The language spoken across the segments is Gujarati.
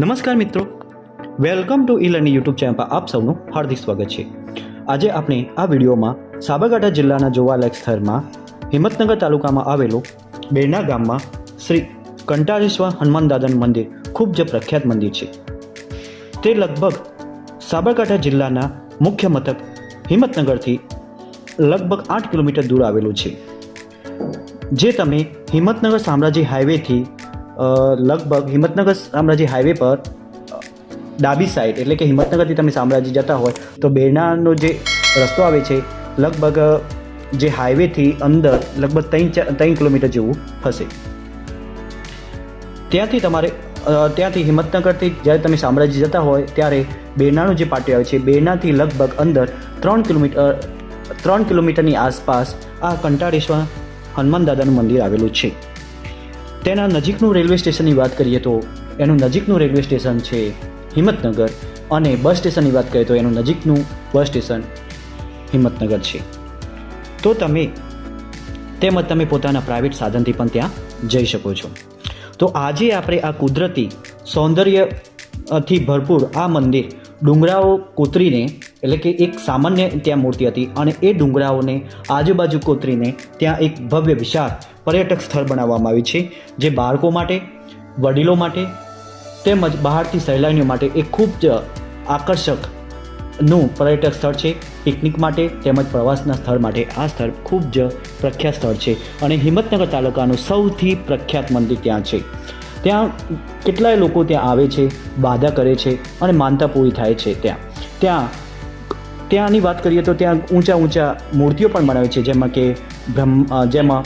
નમસ્કાર મિત્રો. Welcome to e learning YouTube channel પર આપ સૌનું હાર્દિક સ્વાગત છે. આજે આપણે આ વિડીયોમાં સાબરકાંઠા જિલ્લાના જોવાલાયક સ્થળમાં હિંમતનગર તાલુકામાં આવેલો બેરણા ગામમાં શ્રી કંટાળેશ્વર હનુમાન દાદાનું મંદિર ખૂબ જ પ્રખ્યાત મંદિર છે. તે લગભગ સાબરકાંઠા જિલ્લાના મુખ્ય મથક હિંમતનગરથી લગભગ આઠ કિલોમીટર દૂર આવેલું છે. જે તમે હિંમતનગર સામ્રાજ્ય હાઈવેથી લગભગ હિંમતનગર સામ્રાજ્ય હાઈવે પર ડાબી સાઈડ એટલે કે હિંમતનગરથી તમે સામ્રાજ્ય જતા હોય, તો બેરનાનો જે રસ્તો આવે છે, લગભગ જે હાઈવેથી અંદર લગભગ ત્રણ ત્રણ કિલોમીટર જેવું હશે. ત્યાંથી તમારે ત્યાંથી હિંમતનગરથી જ્યારે તમે સામ્રાજ્ય જતા હોય, ત્યારે બેરનાનું જે પાટી આવે છે બેરણાથી લગભગ અંદર ત્રણ કિલોમીટર ત્રણ કિલોમીટરની આસપાસ આ કંટાળેશ્વર હનુમાન દાદાનું મંદિર આવેલું છે. તેના નજીકનું રેલવે સ્ટેશનની વાત કરીએ તો એનું નજીકનું રેલવે સ્ટેશન છે હિંમતનગર અને બસ સ્ટેશનની વાત કરીએ તો એનું નજીકનું બસ સ્ટેશન હિંમતનગર છે. તો તમે તેમજ તમે પોતાના પ્રાઇવેટ સાધનથી પણ ત્યાં જઈ શકો છો. તો આજે આપણે આ કુદરતી સૌંદર્યથી ભરપૂર આ મંદિર ડુંગરાઓ કોતરીને એટલે કે એક સામાન્ય ત્યાં મૂર્તિ હતી અને એ ડુંગરાઓને આજુબાજુ કોતરીને ત્યાં એક ભવ્ય વિશાળ પર્યટક સ્થળ બનાવવામાં આવ્યું છે, જે બાળકો માટે, વડીલો માટે તેમજ બહારથી સહેલાણીઓ માટે એક ખૂબ જ આકર્ષકનું પર્યટક સ્થળ છે. પિકનિક માટે તેમજ પ્રવાસના સ્થળ માટે આ સ્થળ ખૂબ જ પ્રખ્યાત સ્થળ છે અને હિંમતનગર તાલુકાનું સૌથી પ્રખ્યાત મંદિર ત્યાં છે. ત્યાં કેટલાય લોકો ત્યાં આવે છે બાધા કરે છે અને માનતા પૂરી થાય છે ત્યાં. ત્યાં ત્યાંની વાત કરીએ તો ત્યાં ઊંચા ઊંચા મૂર્તિઓ પણ બનાવે છે, જેમાં કે બ્રહ્મ જેમાં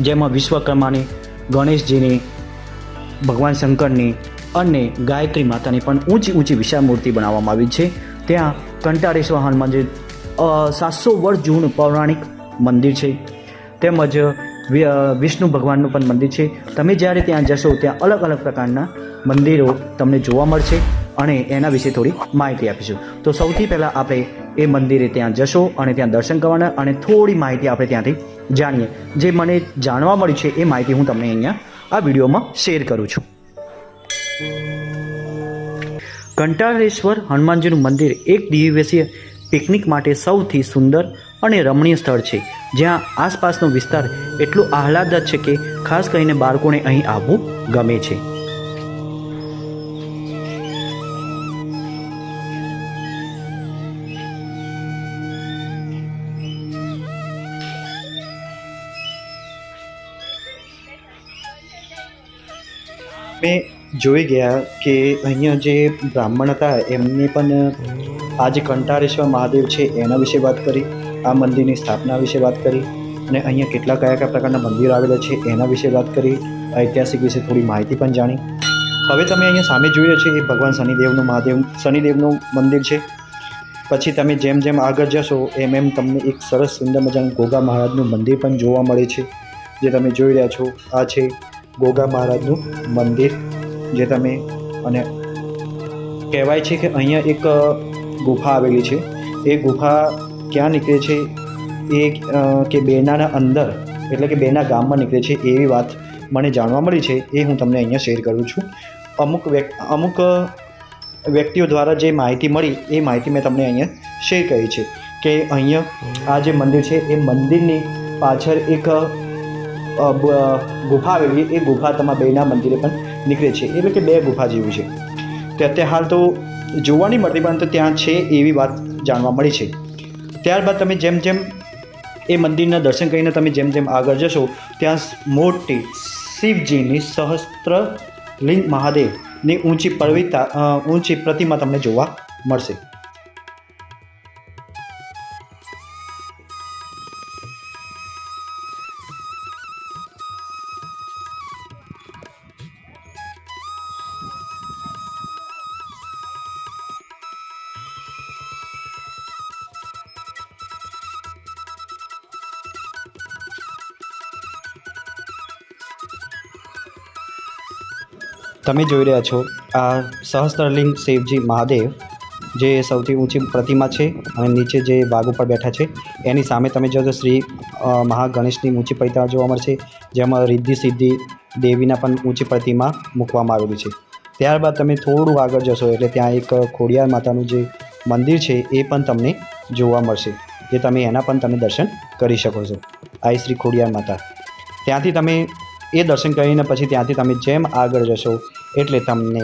જેમાં વિશ્વકર્માની, ગણેશજીની, ભગવાન શંકરની અને ગાયત્રી માતાની પણ ઊંચી ઊંચી વિશાળ મૂર્તિ બનાવવામાં આવી છે. ત્યાં કંટાળેશ્વર હનુમાનજી સાતસો વર્ષ જૂનું પૌરાણિક મંદિર છે. તેમજ વિષ્ણુ ભગવાનનું પણ મંદિર છે. તમે જ્યારે ત્યાં જશો, ત્યાં અલગ અલગ પ્રકારના મંદિરો તમને જોવા મળશે. અને એના વિશે થોડી માહિતી આપીશું. તો સૌથી પહેલાં આપણે એ મંદિરે ત્યાં જશો અને ત્યાં દર્શન કરવાના અને થોડી માહિતી આપણે ત્યાંથી જાણીએ. જે મને જાણવા મળ્યું છે એ માહિતી હું તમને અહીંયા આ વિડીયોમાં શેર કરું છું. કંટાળેશ્વર હનુમાનજીનું મંદિર એક દિવસીય પિકનિક માટે સૌથી સુંદર અને રમણીય સ્થળ છે. જ્યાં આસપાસનો વિસ્તાર એટલો આહલાદક છે કે ખાસ કરીને બાળકોને અહીં આવવું ગમે છે. મેં જોઈ ગયા કે અહીંયા જે બ્રાહ્મણ હતા, એમને પણ આ જે કંટારેશ્વર મહાદેવ છે, એના વિશે વાત કરી, આ મંદિરની સ્થાપના વિશે વાત કરી અને અહીંયા કેટલા કયા કયા પ્રકારના મંદિરો આવેલા છે, એના વિશે વાત કરી, ઐતિહાસિક વિશે થોડી માહિતી પણ જાણી. હવે તમે અહીંયા સામે જોઈ રહ્યા છો, એ ભગવાન શનિદેવનું મહાદેવ, શનિદેવનું મંદિર છે. પછી તમે જેમ જેમ આગળ જશો, એમ એમ તમને એક સરસ સુંદર મજાનું ગોગા મહારાજનું મંદિર પણ જોવા મળે છે. જે તમે જોઈ રહ્યા છો, આ છે ગોગા મહારાજનું મંદિર, જે તમે અને કહેવાય છે કે અહીંયા એક ગુફા આવેલી છે. એ ગુફા ક્યાં નીકળે છે? એ કે બેનાના અંદર, એટલે કે બેના ગામમાં નીકળે છે એવી વાત મને જાણવા મળી છે. એ હું તમને અહીંયા શેર કરું છું. અમુક વ્યક્તિ અમુક વ્યક્તિઓ દ્વારા જે માહિતી મળી, એ માહિતી મેં તમને અહીંયા શેર કરી છે કે અહીંયા આ જે મંદિર છે, એ મંદિરની પાછળ એક ગુફા આવેલી એ ગુફા તમારા બેના મંદિરે પણ નીકળે છે. એટલે કે બે ગુફા જેવું છે. તે અત્યારે હાલ તો જોવા નહીં મળતી પરંતુ ત્યાં છે એવી વાત જાણવા મળી છે. ત્યારબાદ તમે જેમ જેમ એ મંદિરના દર્શન કરીને તમે જેમ જેમ આગળ જશો, ત્યાં મોટી શિવજીની સહસ્ત્ર લિંગ મહાદેવની ઊંચી પર્વતા ઊંચી પ્રતિમા તમને જોવા મળશે. તમે જોઈ રહ્યા છો આ સહસ્ત્રલિંગ શિવજી મહાદેવ, જે સૌથી ઊંચી પ્રતિમા છે અને નીચે જે વાઘ ઉપર બેઠા છે, એની સામે તમે જો તો શ્રી મહાગણેશની ઊંચી પ્રતિમા જોવા મળશે, જેમાં રિદ્ધિ સિદ્ધિ દેવીના પણ ઊંચી પ્રતિમા મૂકવામાં આવેલી છે. ત્યારબાદ તમે થોડું આગળ જશો એટલે ત્યાં એક ખોડિયાર માતાનું જે મંદિર છે, એ પણ તમને જોવા મળશે, જે તમે એના પણ તમે દર્શન કરી શકો છો. આઈ શ્રી ખોડિયાર માતા. ત્યાંથી તમે એ દર્શન કરીને પછી ત્યાંથી તમે જેમ આગળ જશો એટલે તમને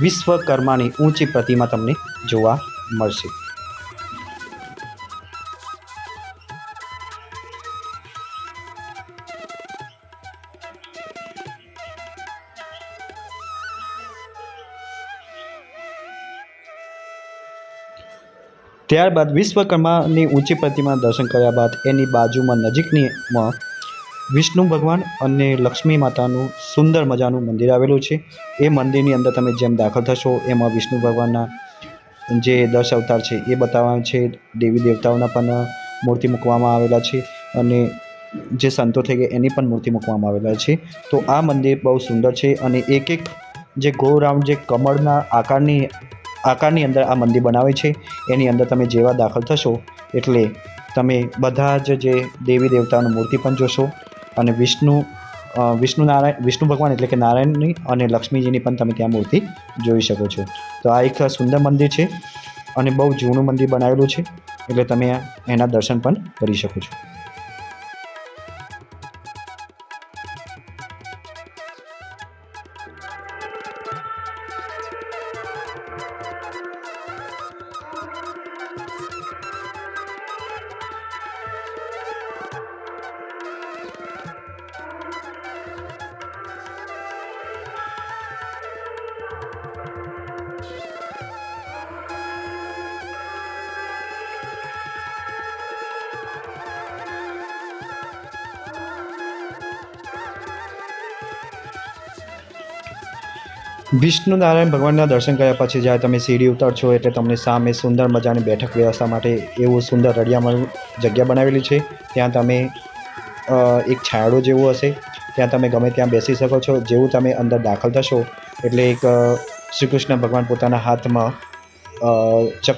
વિશ્વકર્માની ઊંચી પ્રતિમા તમને જોવા મળશે. ત્યારબાદ વિશ્વકર્માની ઊંચી પ્રતિમા દર્શન કર્યા બાદ એની બાજુમાં નજીકનીમાં વિષ્ણુ ભગવાન અને લક્ષ્મી માતાનું સુંદર મજાનું મંદિર આવેલું છે. એ મંદિરની અંદર તમે જેમ દાખલ થશો, એમાં વિષ્ણુ ભગવાનના જે દસ અવતાર છે, એ બતાવવામાં છે. દેવી દેવતાઓના પણ મૂર્તિ મૂકવામાં આવેલા છે અને જે સંતો થઈ ગયા, એની પણ મૂર્તિ મૂકવામાં આવેલા છે. તો આ મંદિર બહુ સુંદર છે અને એક એક જે ગો રાઉન્ડ જે કમળના આકારની આકારની અંદર આ મંદિર બનાવે છે. એની અંદર તમે જેવા દાખલ થશો એટલે તમે બધા જ જે દેવી દેવતાઓની મૂર્તિ પણ જોશો. અને વિષ્ણુ વિષ્ણુ નારાયણ, વિષ્ણુ ભગવાન એટલે કે નારાયણની અને લક્ષ્મીજીની પણ તમે ત્યાં મૂર્તિ જોઈ શકો છો. તો આ એક સુંદર મંદિર છે અને બહુ જૂનું મંદિર બનાવેલું છે. એટલે તમે એના દર્શન પણ કરી શકો છો. વિષ્ણુ નારાયણ ભગવાનના દર્શન કર્યા પછી જ્યારે તમે સીડી ઉતરશો એટલે તમને સામે સુંદર મજાની બેઠક વ્યવસ્થા માટે એવું સુંદર રળિયામણ જગ્યા બનાવેલી છે. ત્યાં તમે એક છાંયડો જેવું હશે. ત્યાં તમે ગમે ત્યાં બેસી શકો છો. જેવું તમે અંદર દાખલ થશો એટલે એક શ્રી કૃષ્ણ ભગવાન પોતાના હાથમાં ચક,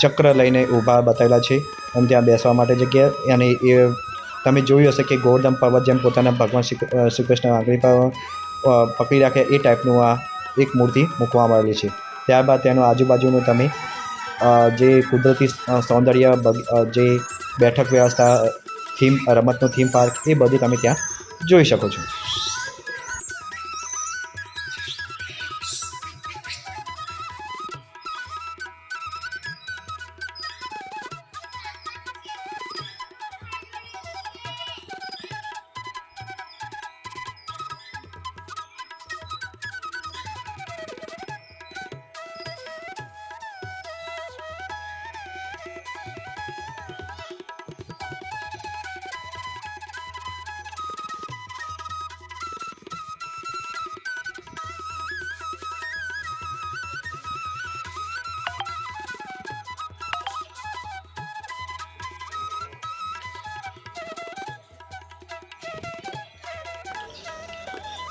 ચક્ર લઈને ઊભા બતાવેલા છે અને ત્યાં બેસવા માટે જગ્યા અને એ, તમે જોયું હશે કે ગોવર્ધન પર્વત જેમ પોતાના ભગવાન શ્રી કૃષ્ણ આંગળી પર પકડી રાખે એ ટાઈપનું આ એક મૂર્તિ મૂકવામાં આવેલી છે. ત્યારબાદ તેનું આજુબાજુનું તમે જે કુદરતી સૌંદર્ય જે બેઠક વ્યવસ્થા થીમ, રમતનું થીમ પાર્ક એ બધું તમે ત્યાં જોઈ શકો છો.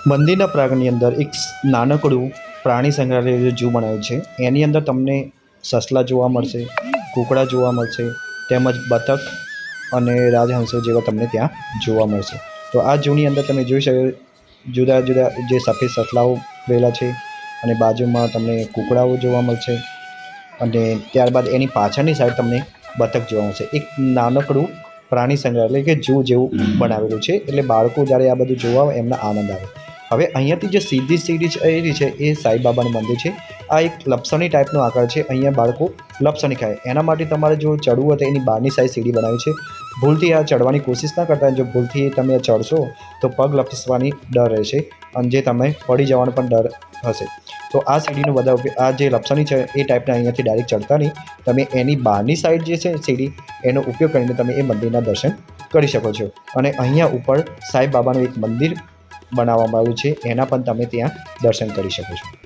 મંદિરના પ્રાંગણની અંદર એક નાનકડું પ્રાણી સંગ્રહાલય જૂ બનાવ્યું છે. એની અંદર તમને સસલા જોવા મળશે કૂકડા જોવા મળશે તેમજ બતક અને રાજહંસો જેવા તમને ત્યાં જોવા મળશે. તો આ જૂની અંદર તમે જોઈ શકો જુદા જુદા જે સફેદ સસલાઓ રહેલા છે અને બાજુમાં તમને કૂકડાઓ જોવા મળશે અને ત્યારબાદ એની પાછળની સાઈડ તમને બતક જોવા મળશે. એક નાનકડું પ્રાણી સંગ્રહાલય કે જૂ જેવું બનાવેલું છે. એટલે બાળકો જ્યારે આ બધું જોવા એમને આનંદ આવે. હવે અહીંયાથી જે સીધી સીડી એ છે, એ સાંઈબાબાનું મંદિર છે. આ એક લપસણી ટાઈપનો આકાર છે. અહીંયા બાળકો લપસણી ખાય. એના માટે તમારે જો ચડવું હોય તો એની બહારની સાઈડ સીડી બનાવી છે. ભૂલથી આ ચડવાની કોશિશ ના કરતા જો ભૂલથી તમે ચડશો, તો પગ લપસવાની ડર રહેશે અને જે તમે પડી જવાનો પણ ડર હશે. તો આ સીડીનો બધા આ જે લપસણી છે, એ ટાઈપના અહીંયાથી ડાયરેક્ટ ચડતા નહીં. તમે એની બહારની સાઈડ જે છે, સીડી, એનો ઉપયોગ કરીને તમે એ મંદિરના દર્શન કરી શકો છો. અને અહીંયા ઉપર સાંઈ બાબાનું એક મંદિર બનાવવામાં આવ્યું છે. એના પણ તમે ત્યાં દર્શન કરી શકો છો.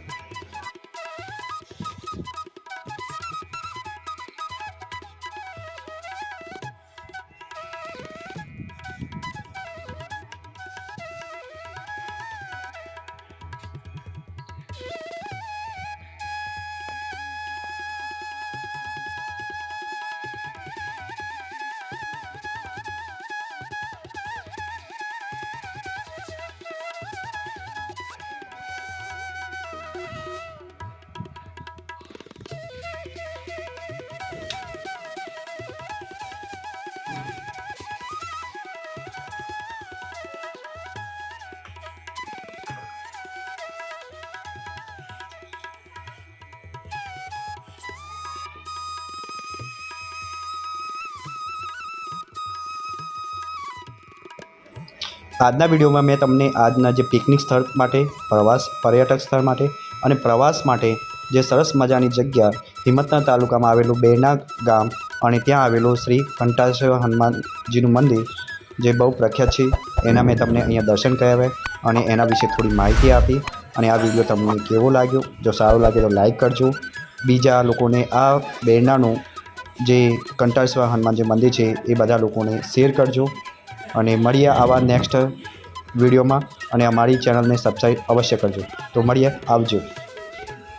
આજના વિડીયોમાં મેં તમને આજના જે પિકનિક સ્થળ માટે, પ્રવાસ, પર્યટક સ્થળ માટે અને પ્રવાસ માટે જે સરસ મજાની જગ્યા હિંમતના તાલુકામાં આવેલું બેરણા ગામ અને ત્યાં આવેલું શ્રી કંટાશ્વર હનુમાનજીનું મંદિર જે બહુ પ્રખ્યાત છે, એના મેં તમને અહીંયા દર્શન કરાવ્યા અને એના વિશે થોડી માહિતી આપી અને આ વીડિયો તમને કેવો લાગ્યો? જો સારો લાગે તો લાઈક કરજો. બીજા લોકોને આ બેરનાનું જે કંટાશ્વર હનુમાનજી મંદિર છે, એ બધા લોકોને શેર કરજો. અને મળીએ આવા નેક્સ્ટ વિડીયોમાં. અને અમારી ચેનલને સબસ્ક્રાઈબ અવશ્ય કરજો. તો મળીએ આવજો.